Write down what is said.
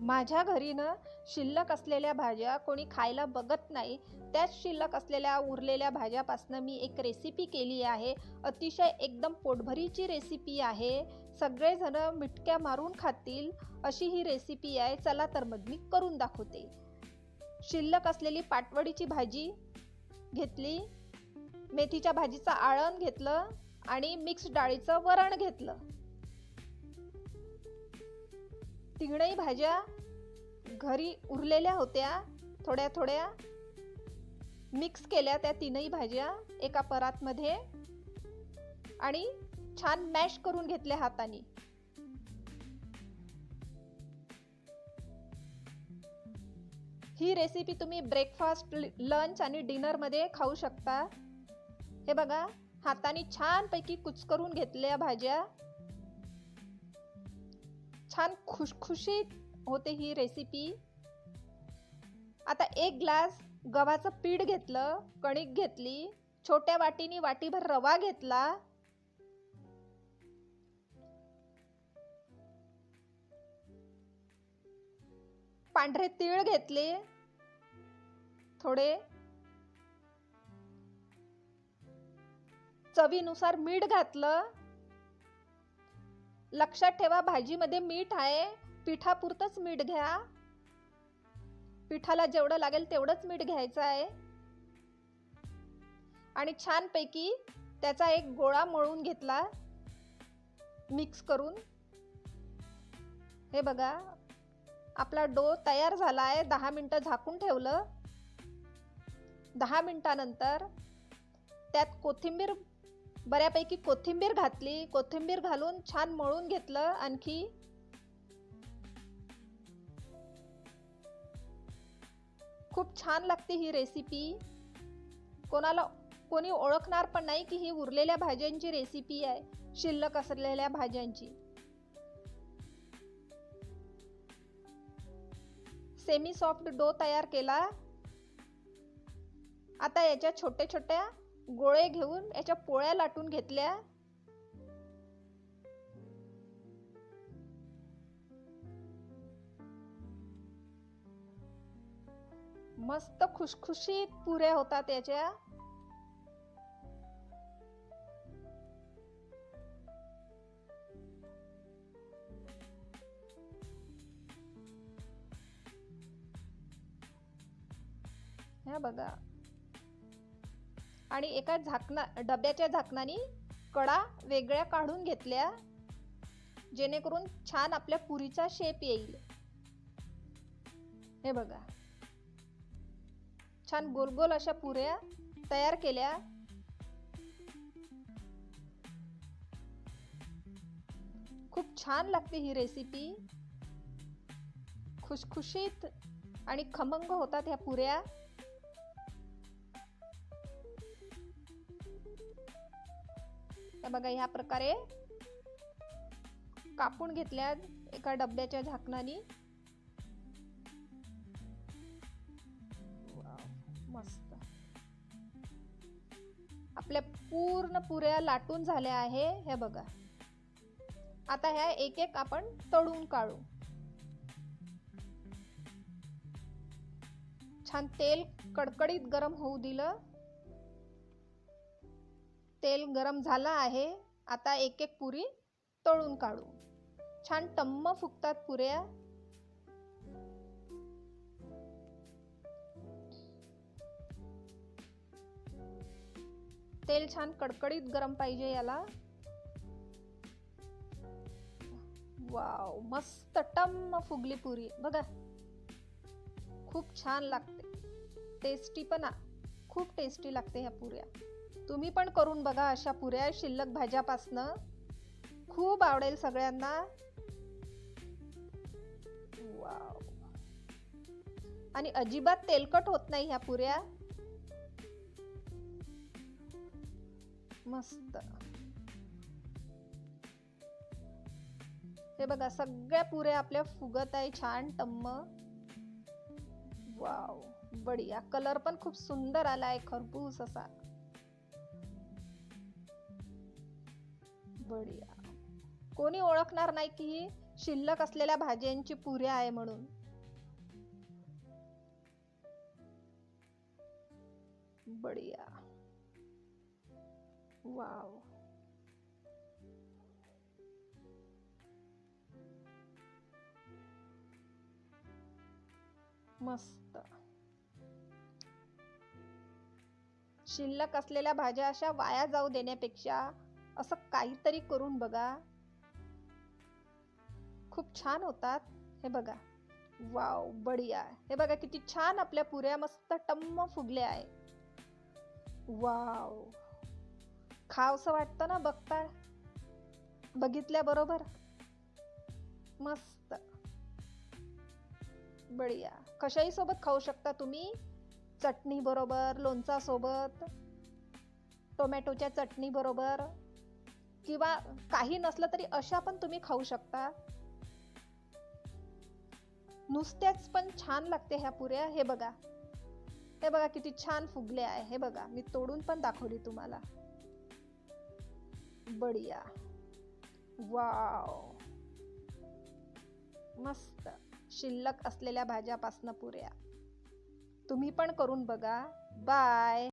माझ्या घरी ना शिल्लक असलेल्या भाज्या कोणी खायला बघत नाही. त्याच शिल्लक असलेल्या उरलेल्या भाज्यापासनं मी एक रेसिपी केली आहे. अतिशय एकदम पोटभरीची रेसिपी आहे. सगळेजण मिटक्या मारून खातील अशी ही रेसिपी आहे. चला तर मग मी करून दाखवते. शिल्लक असलेली पाटवडीची भाजी घेतली. मेथीच्या भाजीचं आळण घेतलं आणि मिक्स डाळीचं वरण घेतलं. तिघणही भाज्या घरी उरलेल्या होत्या थोड्या थोड्या. मिक्स केल्या त्या तीनही भाज्या एका परातमध्ये आणि छान मॅश करून घेतल्या हाताने. ही रेसिपी तुम्ही ब्रेकफास्ट लंच आणि डिनरमध्ये खाऊ शकता. हे बघा हाताने छानपैकी कुचकरून घेतल्या भाज्या. छान खुशखुशीत होते ही रेसिपी आता एक ग्लास गव्हाचं पीठ घेतलं कणिक घेतली छोट्या वाटीनी वाटीभर रवा घेतला. पांढरे तीळ घेतले. थोडे चवीनुसार मीठ घातलं. लक्षात ठेवा भाजीमध्ये मीठ आहे. पिठापुरतंच मीठ घ्या. पिठाला जेवढं लागेल तेवढंच मीठ घ्यायचं आहे. आणि छानपैकी त्याचा एक गोळा मळून घेतला. मिक्स करून. हे बघा आपला डो तयार झाला आहे. दहा मिनटं झाकून ठेवलं. दहा मिनटानंतर त्यात कोथिंबीर बऱ्यापैकी कोथिंबीर घातली कोथिंबीर घालून छान मळून घेतलं आणखी. खूप छान लागते ही रेसिपी कोणाला कोणी ओळखणार पण नाही की ही उरलेल्या भाज्यांची रेसिपी आहे शिल्लक असलेल्या भाज्यांची. सेमी सॉफ्ट डो तयार केला. आता याच्या छोट्या छोट्या गोळे घेऊन याच्या पोळ्या लाटून घेतल्या. मस्त खुशखुशीत पुऱ्या होतात याच्या ह्या बघा. आणि एका झाकणा डब्याच्या झाकणाने कडा वेगळ्या काढून घेतल्या जेणेकरून छान आपल्या पुरीचा शेप येईल. हे बघा. छान गोल गोल अशा पुऱ्या तयार केल्या. खूप छान लागते ही रेसिपी खुशखुशीत आणि खमंग होतात ह्या पुऱ्या. आता बघा ह्या प्रकारे कापून घेतल्या एका डब्याच्या झाकणाने. मस्त. आपल्या पूर्ण पुऱ्या लाटून झाल्या आहे हे बघा. आता ह्या एक एक आपण तळून काढू. छान तेल कडकडीत गरम होऊ दिलं. तेल गरम झालं आहे आता एक एक पुरी तळून काढू. छान टम्म फुगतात पुऱ्या. तेल छान कडकडीत गरम पाहिजे याला. वाव मस्त टम्म फुगली पुरी. बघा. खूप छान लागते. टेस्टी पण खूप टेस्टी लागते ह्या पुऱ्या. तुम्ही पण करून बघा अशा पुऱ्या शिल्लक भाज्यापासनं. खूप आवडेल सगळ्यांना. वाव. आणि अजिबात तेलकट होत नाही ह्या पुऱ्या. मस्त. हे बघा सगळ्या पुऱ्या आपल्या फुगत आहे छान टम्म. वाव बढिया. कलर पण खूप सुंदर आलाय खरपूस असा. बढिया. कोणी ओळखणार नाही की ही शिल्लक असलेल्या भाज्यांची पुऱ्या आहे म्हणून. बढिया. वाव. मस्त. शिल्लक असलेल्या भाज्या अशा वाया जाऊ देण्यापेक्षा असं काहीतरी करून बघा. खूप छान होतात. हे बघा. वाव बढिया. हे बघा किती छान आपल्या पुऱ्या मस्त टम्म फुगल्या आहे. वाव. खावसं वाटतं ना बघता बघितल्याबरोबर मस्त. बढिया. कशाही सोबत खाऊ शकता तुम्ही. चटणी बरोबर लोणचा सोबत. टोमॅटोच्या चटणी बरोबर. किंवा काही नसलं तरी अशा पण तुम्ही खाऊ शकता. नुसत्याच पण छान लागते ह्या पुऱ्या. हे बघा. हे बघा किती छान फुगले आहे. हे बघा. मी तोडून पण दाखवली तुम्हाला. बढिया. वाव. मस्त. शिल्लक असलेल्या भाज्यापासनं पुऱ्या. तुम्ही पण करून बघा. बाय.